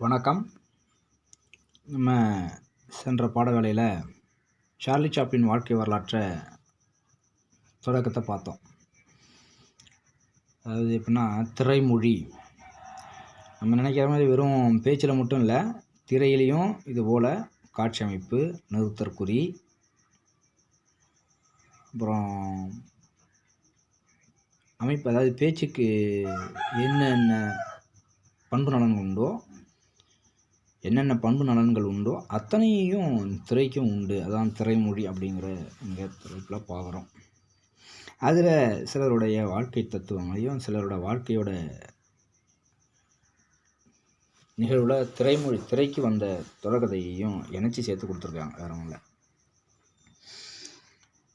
வணக்கம். நம்ம சென்ற பாடவேளையில் சார்லி சாப்ளின் வாழ்க்கை வரலாற்றை தொடக்கத்தை பார்த்தோம். அதாவது எப்படின்னா திரைமொழி. நம்ம நினைக்கிற மாதிரி வெறும் பேச்சில் மட்டும் இல்லை திரையிலையும் இதுபோல் காட்சி அமைப்பு நிறுத்தற்குறி அப்புறம் அமைப்பு அதாவது பேச்சுக்கு என்னென்ன பண்பு நலன்கள் உண்டோ என்னென்ன பண்பு நலன்கள் உண்டோ அத்தனையும் திரைக்கும் உண்டு. அதான் திரைமொழி அப்படிங்கிற இங்கே தலைப்பில் பார்க்குறோம். அதில் சிலருடைய வாழ்க்கை தத்துவங்களையும் சிலரோட வாழ்க்கையோட நிகழ்வில் திரைமொழி திரைக்கு வந்த தொடர்கதையையும் இணைச்சி சேர்த்து கொடுத்துருக்காங்க வேற ஒன்றும்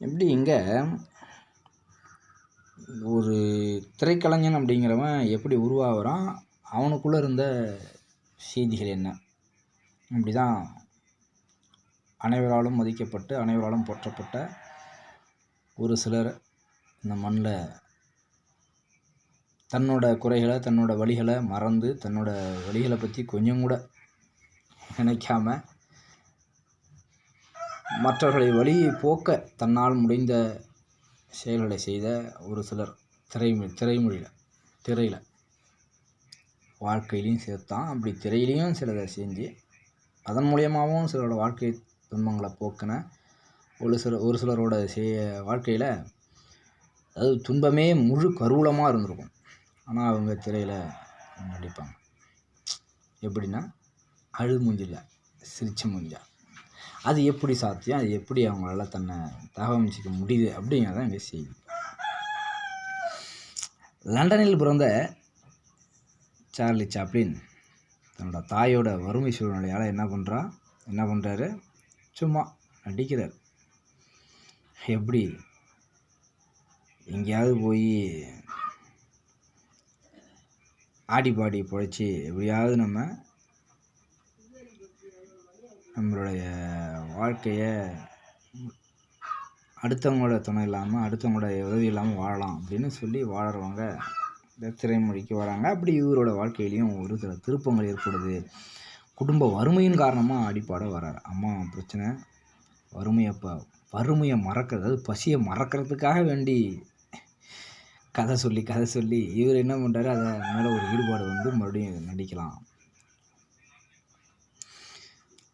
எப்படி இங்கே ஒரு திரைக்கலைஞன் அப்படிங்கிறவன் எப்படி உருவாகிறான்? அவனுக்குள்ளே இருந்த செய்திகள் என்ன? இப்படி தான் அனைவராலும் மதிக்கப்பட்டு அனைவராலும் போற்றப்பட்ட ஒரு சிலர் இந்த மண்ணில் தன்னோட குறைகளை தன்னோட வழிகளை மறந்து தன்னோட வழிகளை பற்றி கொஞ்சம் கூட நினைக்காம மற்றவர்களை வழியை போக்க தன்னால் முடிந்த செயல்களை செய்த ஒரு சிலர் திரைமொழி திரைமொழியில் திரையில். வாழ்க்கையிலையும் சேர்த்தான். அப்படி திரையிலையும் சிலதை செஞ்சு அதன் மூலியமாகவும் சிலரோட வாழ்க்கை துன்பங்களை போக்கின ஒரு சில ஒரு சிலரோட செய்ய வாழ்க்கையில் அதாவது துன்பமே முழு கருவூலமாக இருந்திருக்கும். ஆனால் அவங்க திரையில் நடிப்பாங்க. எப்படின்னா அழு மூஞ்சில் சிரிச்ச மூஞ்சா. அது எப்படி சாத்தியம்? அது எப்படி அவங்களால தன்னை தகவமைச்சிக்க முடியுது? அப்படிங்கிறத இங்கே செய்தி. லண்டனில் பிறந்த சார்லி சாப்ளின் தன்னோட தாயோட வறுமை சூழ்நிலையால் என்ன பண்ணுறா என்ன பண்ணுறாரு சும்மா நடிக்கிறார். எப்படி? எங்கேயாவது போய் ஆடி பாடி பிழைச்சி எப்படியாவது நம்ம நம்மளுடைய வாழ்க்கையை அடுத்தவங்களோட துணை இல்லாமல் அடுத்தவங்களோட உதவி இல்லாமல் வாழலாம் அப்படின்னு சொல்லி வாழறவங்க இந்த திரைமொழிக்கு வராங்க. அப்படி இவரோட வாழ்க்கையிலையும் ஒரு சில திருப்பங்கள் ஏற்படுது. குடும்ப வறுமையின் காரணமாக அடிப்பாட வராரு. அம்மா பிரச்சனை. வறுமையை ப வறுமையை மறக்கிறது. அதாவது பசியை மறக்கிறதுக்காக வேண்டி கதை சொல்லி கதை சொல்லி இவர் என்ன பண்ணுறாரு அதை மேலே ஒரு ஈடுபாடு வந்து மறுபடியும் நடிக்கலாம்.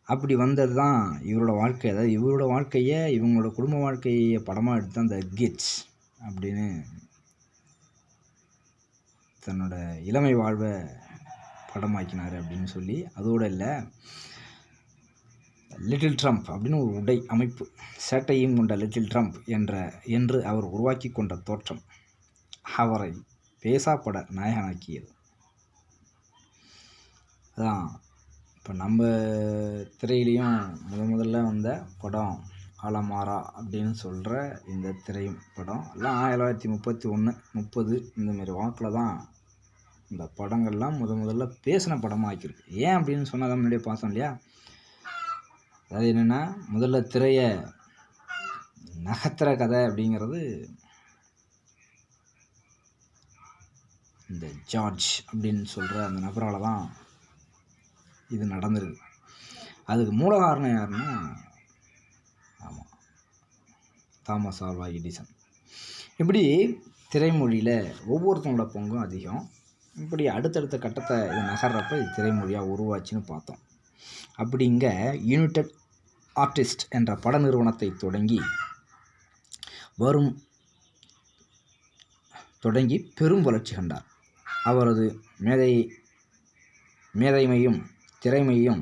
அப்படி வந்தது தான் இவரோட வாழ்க்கை. அதாவது இவரோட வாழ்க்கையை இவங்களோட குடும்ப வாழ்க்கையை படமாக எடுத்து அந்த கிட்ஸ் அப்படின்னு தன்னோட இளமை வாழ்வை படமாக்கினார் அப்படின்னு சொல்லி அதோடு இல்லை. லிட்டில் ட்ரம்ப் அப்படின்னு ஒரு உடை அமைப்பு சேட்டையும் கொண்ட லிட்டில் ட்ரம்ப் என்ற என்று அவர் உருவாக்கி கொண்ட தோற்றம் அவரை பேசாப்பட நாயகனாக்கியது. அதான் இப்போ நம்ம திரையிலையும் முத முதல்ல வந்த படம் அலமாரா அப்படின்னு சொல்கிற இந்த திரைப்படம். எல்லாம் ஆயிரத்தி தொள்ளாயிரத்தி முப்பத்தி ஒன்று முப்பது இந்தமாரி வாக்கில் தான் இந்த படங்கள்லாம் முத முதல்ல பேசின படமாக ஆக்கியிருக்கு ஏன் அப்படின்னு சொன்னால் தான் முன்னாடியே பார்த்தோம் இல்லையா? அது என்னென்னா முதல்ல திரையை நகத்திர கதை அப்படிங்கிறது இந்த ஜார்ஜ் அப்படின்னு சொல்கிற அந்த நபரால் தான் இது நடந்திருக்கு. அதுக்கு மூல காரணம் யாருன்னா ஆமாம் தாமஸ் ஆல்வா எடிசன். இப்படி திரைமொழியில் ஒவ்வொருத்தனோட பங்கும் அதிகம். இப்படி அடுத்தடுத்த கட்டத்தை இது நகர்றப்ப இது திரைமொழியாக உருவாச்சுன்னு பார்த்தோம். அப்படி இங்கே யுனைடெட் ஆர்டிஸ்ட் என்ற பட நிறுவனத்தை தொடங்கி வரும் தொடங்கி பெரும் வளர்ச்சி கண்டார். அவரது மேதை மேதைமையும் திறமையும்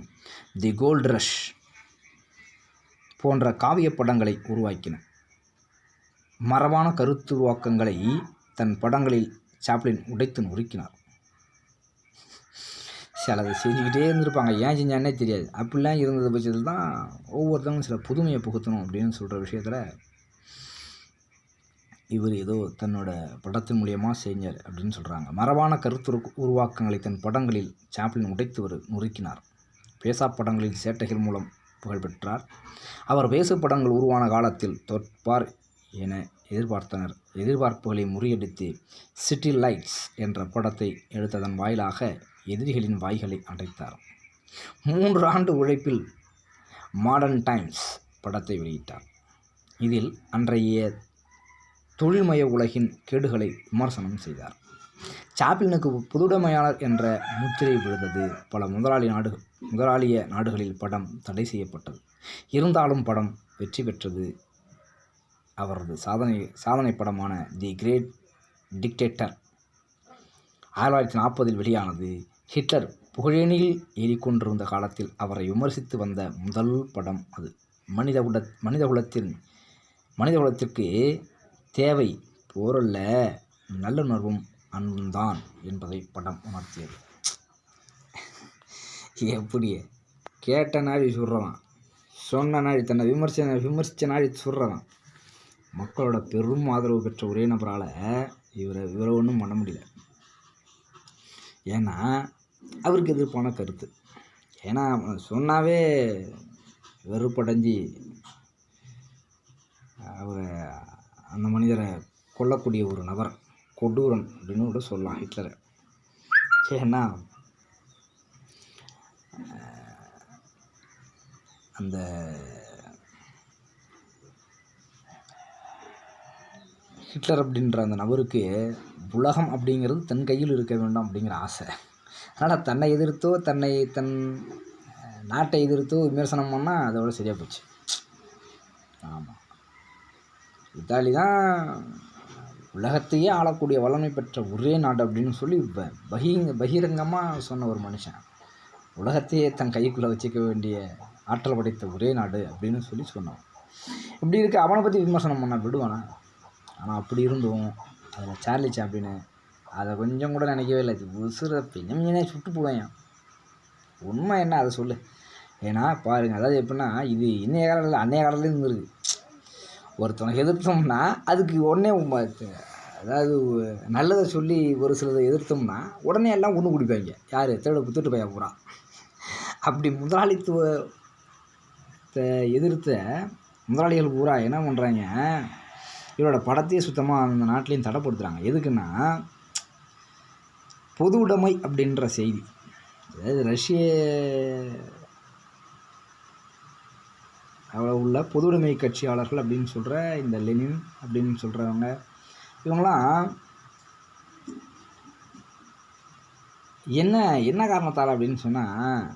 தி கோல்ட் ரஷ் போன்ற காவிய படங்களை உருவாக்கின. மரபான கருத்துருவாக்கங்களை தன் படங்களில் சாப்ளின் உடைத்து நொறுக்கினார். சிலது செஞ்சுக்கிட்டே இருந்திருப்பாங்க. ஏன் செஞ்சானே தெரியாது. அப்படிலாம் இருந்தது பட்சத்தில் தான் ஒவ்வொருத்தவங்களும் சில புதுமையை புகுத்தணும் அப்படின்னு சொல்கிற விஷயத்தில் இவர் ஏதோ தன்னோட படத்தின் மூலியமாக செஞ்சார் அப்படின்னு சொல்கிறாங்க மரபான கருத்து உருவாக்கங்களை தன் படங்களில் சாப்ளின் உடைத்து வரு நொறுக்கினார். பேசா படங்களில் சேட்டைகள் மூலம் புகழ்பெற்றார். அவர் பேசு படங்கள் உருவான காலத்தில் தொற்பார் என எதிர்பார்த்தனர். எதிர்பார்ப்புகளை முறியடித்து சிட்டி லைட்ஸ் என்ற படத்தை எடுத்ததன் வாயிலாக எதிரிகளின் வாய்களை அடைத்தார். மூன்று ஆண்டு உழைப்பில் மாடர்ன் டைம்ஸ் படத்தை வெளியிட்டார். இதில் அன்றைய தொழில்மய உலகின் கேடுகளை விமர்சனம் செய்தார். சாப்ளினுக்கு புதுடைமையாளர் என்ற முத்திரை விழுந்தது பல முதலாளி நாடு முதலாளிய நாடுகளில் படம் தடை செய்யப்பட்டது. இருந்தாலும் படம் வெற்றி பெற்றது. அவரது சாதனை சாதனை படமான தி கிரேட் டிக்டேட்டர் ஆயிரத்தி தொள்ளாயிரத்தி நாற்பதில் வெளியானது. ஹிட்லர் புகழேணியில் ஏறிக்கொண்டிருந்த காலத்தில் அவரை விமர்சித்து வந்த முதல் படம் அது. மனித குல மனித குலத்தின் மனித குலத்திற்கு தேவை போரல்ல நல்லுணர்வும் அன்பும்தான் என்பதை படம் உணர்த்தியது. எப்படி? கேட்ட நாடி சொல்கிறவன் சொன்ன நாடி தன்னை விமர்சன விமர்சித்த நாடி சொல்கிறவன் மக்களோட பெரும் ஆதரவு பெற்ற ஒரே நபரால் இவரை இவரை ஒன்றும் பண்ண முடியல. ஏன்னா அவருக்கு எதிர்ப்பான கருத்து. ஏன்னா சொன்னாவே வெறுப்படைஞ்சி அவரை அந்த மனிதரை கொல்லக்கூடிய ஒரு நபர். கொடூரன் அப்படின்னு கூட சொல்லலாம் ஹிட்லரை. ஏன்னா அந்த ஹிட்லர் அப்படின்ற அந்த நபருக்கு உலகம் அப்படிங்கிறது தன் கையில் இருக்க வேண்டும் அப்படிங்கிற ஆசை. அதனால் தன்னை எதிர்த்தோ தன்னை தன் நாட்டை எதிர்த்தோ விமர்சனம் பண்ணால் அதோட சரியாக போச்சு. ஆமாம் இத்தாலி தான் உலகத்தையே ஆளக்கூடிய வல்லமை பெற்ற ஒரே நாடு அப்படின்னு சொல்லி ப பகி பகிரங்கமாக சொன்ன ஒரு மனுஷன். உலகத்தையே தன் கைக்குள்ளே வச்சுக்க வேண்டிய ஆற்றல் படைத்த ஒரே நாடு அப்படின்னு சொல்லி சொன்னான். இப்படி இருக்க அவனை பற்றி விமர்சனம் பண்ண விடுவானா? ஆனால் அப்படி இருந்தும் அதில் சார்லி சாப்பின்னு அதை கொஞ்சம் கூட நினைக்கவே இல்லை. உசுர பின்னே சுட்டு போவேன் உண்மை என்ன? அதை சொல்லு. ஏன்னா பாருங்கள் அதாவது எப்படின்னா இது இன்னைய காலத்தில் அன்னைய காலத்துலேருந்து இருக்குது ஒருத்தவனை எதிர்த்தோம்னா அதுக்கு உடனே அதாவது நல்லதை சொல்லி ஒரு சிலதை எதிர்த்தோம்னா உடனே எல்லாம் ஒன்று குடிப்பாங்க. யார்? திருட புத்துட்டு பையன் பூரா. அப்படி முதலாளித்துவத்தை எதிர்த்த முதலாளிகள் பூரா என்ன பண்ணுறாங்க இவரோட படத்தையே சுத்தமாக அந்த நாட்டிலையும் தடைப்படுத்துகிறாங்க எதுக்குன்னா பொது உடைமை அப்படின்ற செய்தி. அதாவது ரஷ்ய உள்ள பொதுவுடைமை கட்சியாளர்கள் அப்படின்னு சொல்கிற இந்த லெனின் அப்படின்னு சொல்கிறவங்க இவங்களாம் என்ன என்ன காரணத்தால் அப்படின்னு சொன்னால்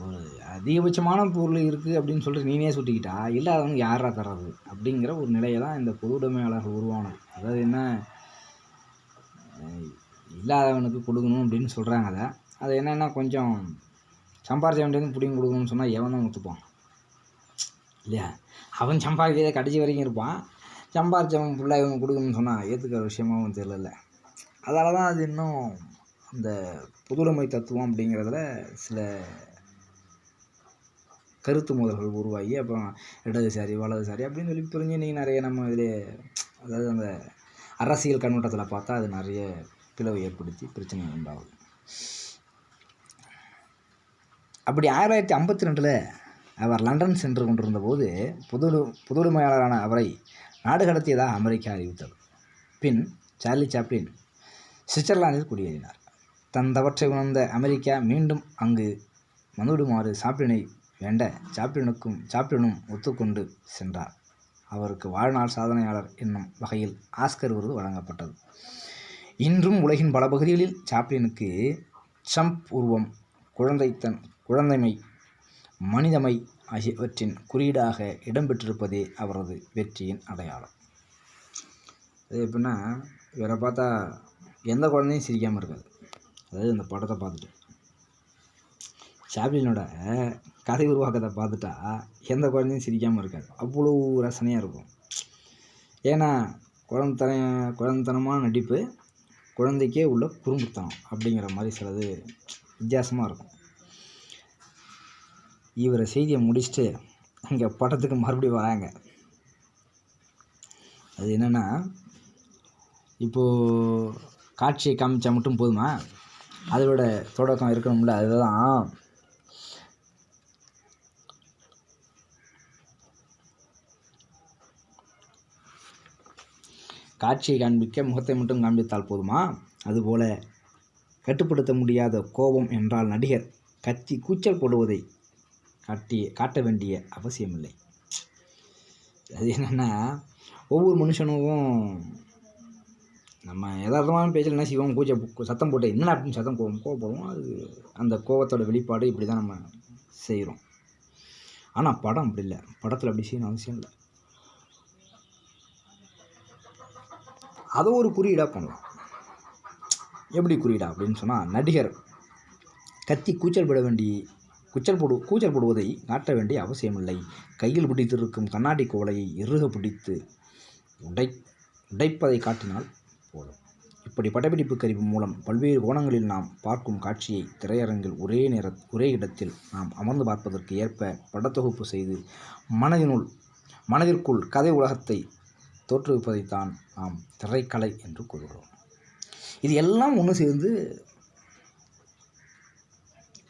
ஒரு அதிகபட்சமான பொருள் இருக்குது அப்படின்னு சொல்லிட்டு நீனே சுட்டிக்கிட்டா இல்லாதவங்க யாரா தர்றது அப்படிங்கிற ஒரு நிலையை தான் இந்த பொது உடைமையாளர்கள் உருவானது. அதாவது என்ன இல்லாதவனுக்கு கொடுக்கணும் அப்படின்னு சொல்கிறாங்க அதை. அது என்னென்னா கொஞ்சம் சம்பாரிச்ச வேண்டியது பிடிங்கி கொடுக்கணும்னு சொன்னால் எவன் தான் ஒத்துப்பான். இல்லையா? அவன் சம்பாதிக்கிறத கடைசி வரைக்கும் இருப்பான். சம்பாரிச்சவன் ஃபுல்லாக இவன் கொடுக்கணும்னு சொன்னால் ஏற்றுக்கிற விஷயமாவும் தெரியல. அதால் தான் அது இன்னும் அந்த புதுடைமை தத்துவம் அப்படிங்கிறதுல சில கருத்து முதல்கள் உருவாகி அப்புறம் இடதுசாரி வலதுசாரி அப்படின்னு சொல்லி புரிஞ்சு இன்றைக்கி நிறைய நம்ம இதில் அதாவது அந்த அரசியல் கண்ணோட்டத்தில் பார்த்தா அது நிறைய பிளவு ஏற்படுத்தி பிரச்சனை உண்டாகுது. அப்படி ஆயிரத்தி ஐம்பத்தி ரெண்டில் அவர் லண்டன் சென்று கொண்டிருந்த போது புது புதுடுமையாளரான அவரை நாடு கடத்தியதாக அமெரிக்கா அறிவித்தது. பின் சார்லி சாப்ளின் சுவிட்சர்லாந்தில் குடியேறினார். தன் தவற்றை உணர்ந்த அமெரிக்கா மீண்டும் அங்கு மனுடுமாறு சாப்ளினை வேண்ட சாப்ளினுக்கும் சாப்ளினும் ஒத்துக்கொண்டு சென்றார். அவருக்கு வாழ்நாள் சாதனையாளர் என்னும் வகையில் ஆஸ்கர் விருது வழங்கப்பட்டது. இன்றும் உலகின் பல பகுதிகளில் சாப்ளினுக்கு ட்ரம்ப் உருவம் குழந்தைத்தன் குழந்தைமை மனிதமை ஆகியவற்றின் குறியீடாக இடம்பெற்றிருப்பதே அவரது வெற்றியின் அடையாளம். அது எப்படின்னா இவரை பார்த்தா எந்த குழந்தையும் சிரிக்காமல் இருக்காது. அதாவது இந்த படத்தை பார்த்துட்டு. சாப்ளினோட கதை உருவாக்கத்தை பார்த்துட்டா எந்த குழந்தையும் சிரிக்காமல் இருக்காது. அவ்வளோ ரசனையாக இருக்கும். ஏன்னா குழந்தன குழந்தனமான நடிப்பு குழந்தைக்கே உள்ள குறும்புத்தனம் அப்படிங்கிற மாதிரி சிலது வித்தியாசமாக இருக்கும். இவரை செய்தியை முடிச்சுட்டு இங்கே படத்துக்கு மறுபடியும் வராங்க. அது என்னென்னா இப்போது காட்சியை காமிச்சா மட்டும் போதுமா? அதோட தொடக்கம் இருக்கணும்ல அதுதான். காட்சியை காண்பிக்க முகத்தை மட்டும் காண்பித்தால் போதுமா? அதுபோல் கட்டுப்படுத்த முடியாத கோபம் என்றால் நடிகர் கத்தி கூச்சல் போடுவதை காட்டி காட்ட வேண்டிய அவசியமில்லை. அது என்னென்னா ஒவ்வொரு மனுஷனுக்கும் நம்ம யதார்த்தமான பேச்சில் என்ன செய்வோம்? கூச்ச சத்தம் போட்டு என்ன அப்படின்னு சத்தம் கோவம் கோவப்படுவோம் அது அந்த கோவத்தோட வெளிப்பாடு இப்படி தான் நம்ம செய்கிறோம் ஆனால் படம் அப்படி இல்லை. படத்தில் அப்படி செய்யணும் அவசியம் இல்லை. அதை ஒரு குறியீடாக பண்ணலாம். எப்படி குறியீடா அப்படின்னு சொன்னால் நடிகர் கத்தி கூச்சல் போட வேண்டி குச்சல் போடு கூச்சல் போடுவதை காட்ட வேண்டிய அவசியமில்லை. கையில் பிடித்திருக்கும் கண்ணாடி கோலையை இறுக பிடித்து உடை உடைப்பதை காட்டினால் போதும். இப்படி படப்பிடிப்பு கருவி மூலம் பல்வேறு கோணங்களில் நாம் பார்க்கும் காட்சியை திரையரங்கில் ஒரே நேர ஒரே இடத்தில் நாம் அமர்ந்து பார்ப்பதற்கு ஏற்ப படத்தொகுப்பு செய்து மனதினுள் மனதிற்குள் கதை உலகத்தை தோற்றுவிப்பதைத்தான் நாம் திரைக்கலை என்று கூறுகிறோம். இது எல்லாம் ஒன்று சேர்ந்து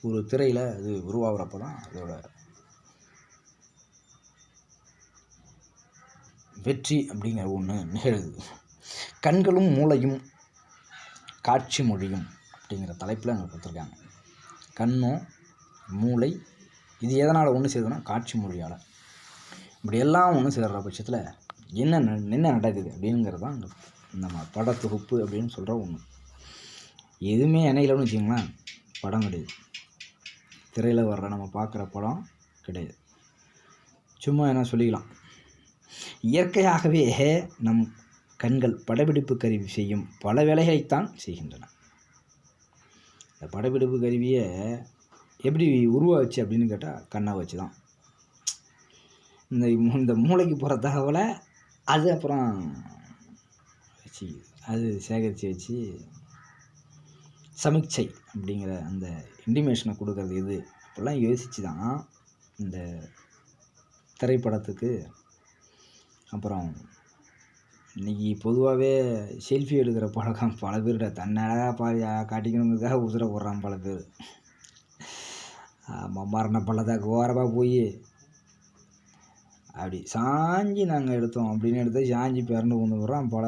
ஒரு திரையில் அது உருவாகிறப்ப தான் அதோட வெற்றி அப்படிங்கிற ஒன்று நிகழுது. கண்களும் மூளையும் காட்சி மொழியும் அப்படிங்கிற தலைப்பில் அங்கே கொடுத்துருக்காங்க. கண்ணும் மூளை இது எதனால் ஒன்று சேருதுன்னா காட்சி மொழியால். இப்படி எல்லாம் ஒன்று சேர்ற பட்சத்தில் என்ன என்ன நடக்குது அப்படிங்கிறது தான் இந்த நம்ம படத்தொகுப்பு அப்படின்னு சொல்கிற ஒன்று எதுவுமே இணையிலன்னு வச்சிங்களேன் படம் கிடையாது. திரையில் வர்ற நம்ம பார்க்குற படம் கிடையாது. சும்மா என்ன சொல்லிக்கலாம். இயற்கையாகவே நம் கண்கள் படப்பிடிப்பு கருவி செய்யும் பல வேலைகளைத்தான் செய்கின்றன. இந்த படப்பிடிப்பு கருவியை எப்படி உருவாச்சு அப்படின்னு கேட்டால் கண்ணை வச்சு தான் இந்த இந்த மூளைக்கு போகிற தகவலை அது அப்புறம் வச்சு அது சேகரித்து வச்சு சமிக்சை அப்படிங்கிற அந்த இன்டிமேஷனை கொடுக்கறது எது? அப்படிலாம் யோசித்து தான் இந்த திரைப்படத்துக்கு அப்புறம் இன்றைக்கி பொதுவாகவே செல்ஃபி எடுக்கிற பழக்கம் பல பேர்கிட்ட தன்னை பாதி பா காட்டிக்கணுங்கிறதுக்காக உசுர போடுறான் பல பேர். மம்மாரண மரண பள்ளத்தாக்கு ஓரமாக போய். அப்படி சாஞ்சி நாங்கள் எடுத்தோம் அப்படின்னு எடுத்து சாஞ்சி பிறந்து கொண்டு போகிறோம் பல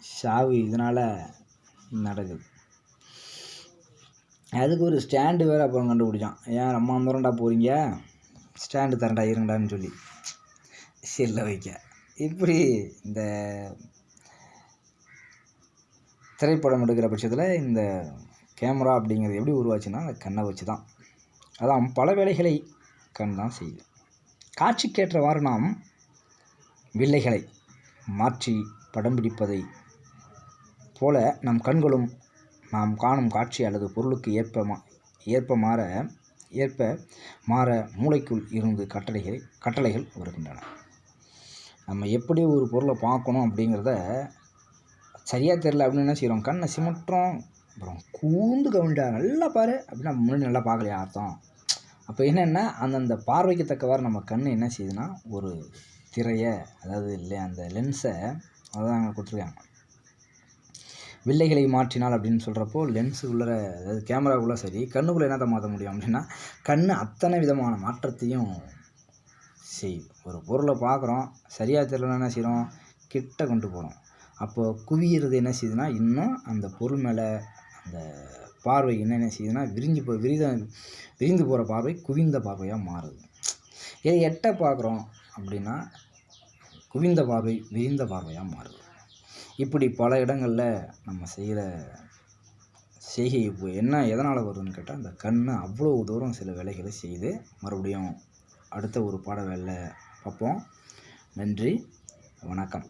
சாவு இதனால் நடக்குது. அதுக்கு ஒரு ஸ்டாண்டு வேறு அப்புறம் கண்டுபிடிச்சான். ஏன் அம்மா முறண்டா போகிறீங்க ஸ்டாண்டு தரண்டா இருங்கடான்னு சொல்லி. செல்ல வைக்க. இப்படி இந்த திரைப்படம் எடுக்கிற பட்சத்தில் இந்த கேமரா அப்படிங்கிறது எப்படி உருவாச்சுன்னா அந்த கண்ணை வச்சு தான் அதான் பல வேலைகளை கண் தான் செய்யுது. காட்சிக்கேற்றவாறு நாம் வில்லைகளை மாற்றி படம் பிடிப்பதை போல நம் கண்களும் நாம் காணும் காட்சி அல்லது பொருளுக்கு ஏற்ப மா ஏற்ப மாற ஏற்ப மாற மூளைக்குள் இருந்து கட்டளைகள் கட்டளைகள் வருகின்றன. நம்ம எப்படி ஒரு பொருளை பார்க்கணும் அப்படிங்கிறத சரியாக தெரில அப்படின்னு என்ன செய்கிறோம் கண்ணை சிமிட்டுறோம். அப்புறம் கூந்து கவிண்டா நல்லா பாரு அப்படின்னா முன்னாடி நல்லா பார்க்கலையா அர்த்தம்? அப்போ என்னென்னா அந்தந்த பார்வைக்கு தக்கவாறு நம்ம கண் என்ன செய்யுதுன்னா ஒரு திரையை அதாவது இல்லை அந்த லென்ஸை அதான் அங்கே கொடுத்துருக்காங்க. வில்லைகளை மாற்றினால் அப்படின்னு சொல்கிறப்போ லென்ஸுக்குள்ளே அதாவது கேமராக்குள்ளே சரி கண்ணுக்குள்ளே என்னத்தை மாற்ற முடியும் அப்படின்னா கண் அத்தனை விதமான மாற்றத்தையும் செய்யும். ஒரு பொருளை பார்க்குறோம் சரியாக தெரியலன்னா என்ன செய்கிறோம் கிட்ட கொண்டு போகிறோம் அப்போது குவியிறது என்ன செய்யுதுன்னா இன்னும் அந்த பொருள் மேலே அந்த பார்வை என்ன என்ன செய்யுதுன்னா விரிஞ்சு போ விரித விரிந்து போகிற பார்வை குவிந்த பார்வையாக மாறுது. இதை எட்ட பார்க்குறோம் அப்படின்னா குவிந்த பார்வை விரிந்த பார்வையாக மாறுது. இப்படி பல இடங்களில் நம்ம செய்கிற செய்கை இப்போ என்ன எதனால் வருதுன்னு கேட்டால் அந்த கண் அவ்வளோ தூரம் சில வேலைகளை செய்து மறுபடியும் அடுத்த ஒரு பாட வேலை பார்ப்போம். நன்றி வணக்கம்.